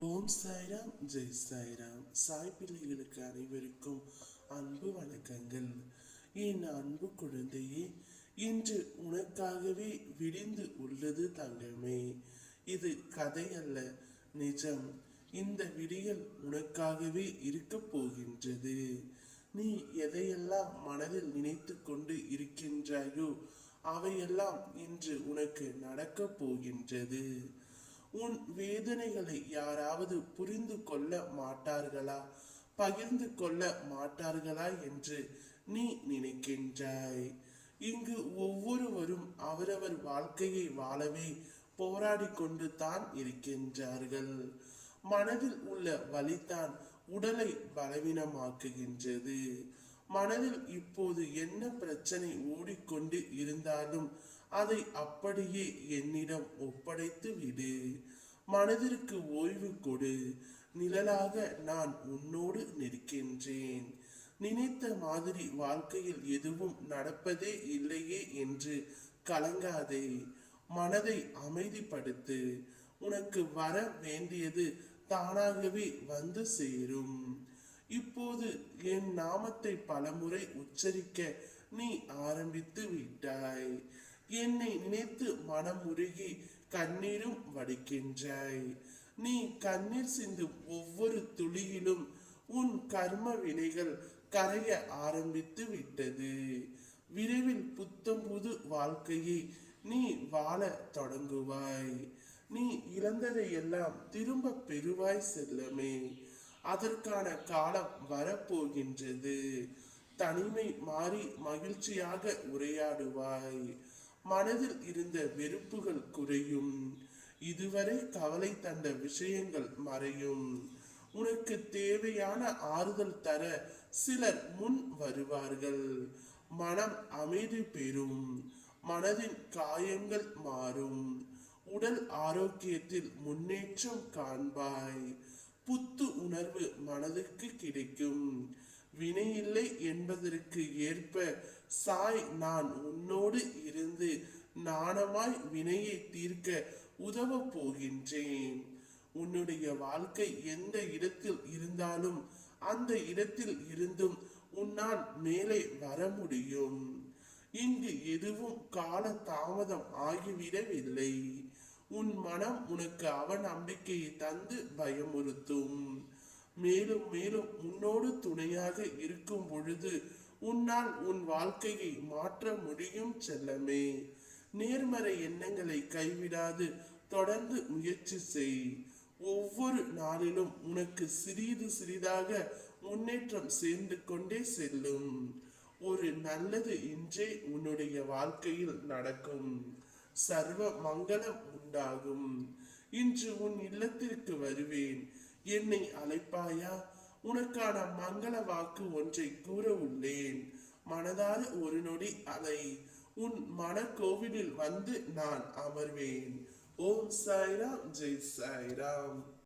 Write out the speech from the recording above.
ஓம் சாய்ராம் ஜெய் சாய்ராம். சாய் பிள்ளைகளுக்கு அனைவருக்கும் அன்பு வணக்கங்கள். என் அன்பு குழந்தையே இன்று உனக்காகவே விடிந்து உள்ளது தங்கமே. இது கதை அல்ல நிஜம். இந்த விடியல் உனக்காகவே இருக்க போகின்றது. நீ எதையெல்லாம் மனதில் நினைத்து கொண்டு இருக்கின்றாயோ அவையெல்லாம் இன்று உனக்கு நடக்கப் போகின்றது. உன் வேதனைகளை யாராவது புரிந்து கொள்ள மாட்டார்களா? பகிர்ந்து கொள்ள மாட்டார்களா என்று நீ நினைக்கின்றாய். இங்கு ஒவ்வொருவரும் அவரவர் வாழ்க்கையை வாழவே போராடி கொண்டு தான் இருக்கின்றார்கள். மனதில் உள்ள வலிதான் உடலை பலவீனமாக்குகின்றது. மனதில் இப்போது என்ன பிரச்சனை ஓடிக்கொண்டு இருந்தாலும் அதை அப்படியே என்னிடம் ஒப்படைத்து விடு. மனதிற்கு ஓய்வு கொடு. நிழலாக நான் உன்னோடு நிற்கின்றேன். நினைத்த மாதிரி வாழ்க்கையில் எதுவும் நடப்பதே இல்லையே என்று கலங்காதே. மனதை அமைதிப்படுத்து. உனக்கு வர வேண்டியது தானாகவே வந்து சேரும். இப்போது என் நாமத்தை பலமுறை உச்சரிக்க நீ ஆரம்பித்து விட்டாய். என்னை நினைத்து மனமுருகி கண்ணீரும் வடிக்கின்றாய். நீ கண்ணீர் சிந்தும் ஒவ்வொரு துளியிலும் உன் கர்ம வினைகள் கரைய ஆரம்பித்து விட்டது. விரைவில் புத்தம் புது வாழ்க்கையை நீ வாழ தொடங்குவாய். நீ இழந்ததை எல்லாம் திரும்ப பெறுவாய் செல்லமே. அதற்கான காலம் வரப்போகின்றது. தனிமை மாறி மகிழ்ச்சியாக உரையாடுவாய். மனதில் இருந்த வெறுப்புகள் குறையும். இதுவரை கவலை தந்த விஷயங்கள் மறையும். உனக்கு தேவையான ஆறுதல் தர சிலர் முன் வருவார்கள். மனம் அமைதி பெறும். மனதின் காயங்கள் மாறும். உடல் ஆரோக்கியத்தில் முன்னேற்றம் காண்பாய். புத்து உணர்வு மனதுக்கு கிடைக்கும். வினையில்லை என்பதற்கு ஏற்ப சாய் நான் உன்னோடு இருந்து நாணமாய் வினையை தீர்க்க உதவ போகின்றேன். உன்னுடைய வாழ்க்கை எந்த இடத்தில் இருந்தாலும் அந்த இடத்தில் இருந்தும் உன்னால் மேலே வர முடியும். இங்கு எதுவும் கால தாமதம் ஆகிவிடவில்லை. உன் மனம் உனக்கு அவநம்பிக்கையை தந்து பயமுறுத்தும். மேலும் மேலும் உன்னோடு துணையாக இருக்கும் பொழுது உன்னால் உன் வாழ்க்கையை மாற்ற முடியும் செல்லமே. நேர்மறை எண்ணங்களை கைவிடாது தொடர்ந்து முயற்சி செய். ஒவ்வொரு நாளிலும் உனக்கு சிறிது சிறிதாக முன்னேற்றம் சேர்ந்து கொண்டே செல்லும். ஒரு நல்லது இன்றே உன்னுடைய வாழ்க்கையில் நடக்கும். சர்வ மங்களம் உண்டாகும் இன்று உன் இல்லத்திற்கு வருவேன். என்னை அழைப்பாயா? உனக்கான மங்கள வாக்கு ஒன்றை கூற உள்ளேன் மனதார ஒரு நொடி அலை. உன் மன கோவிலில் வந்து நான் அமர்வேன். ஓம் சாய்ராம் ஜெய் சாய்ராம்.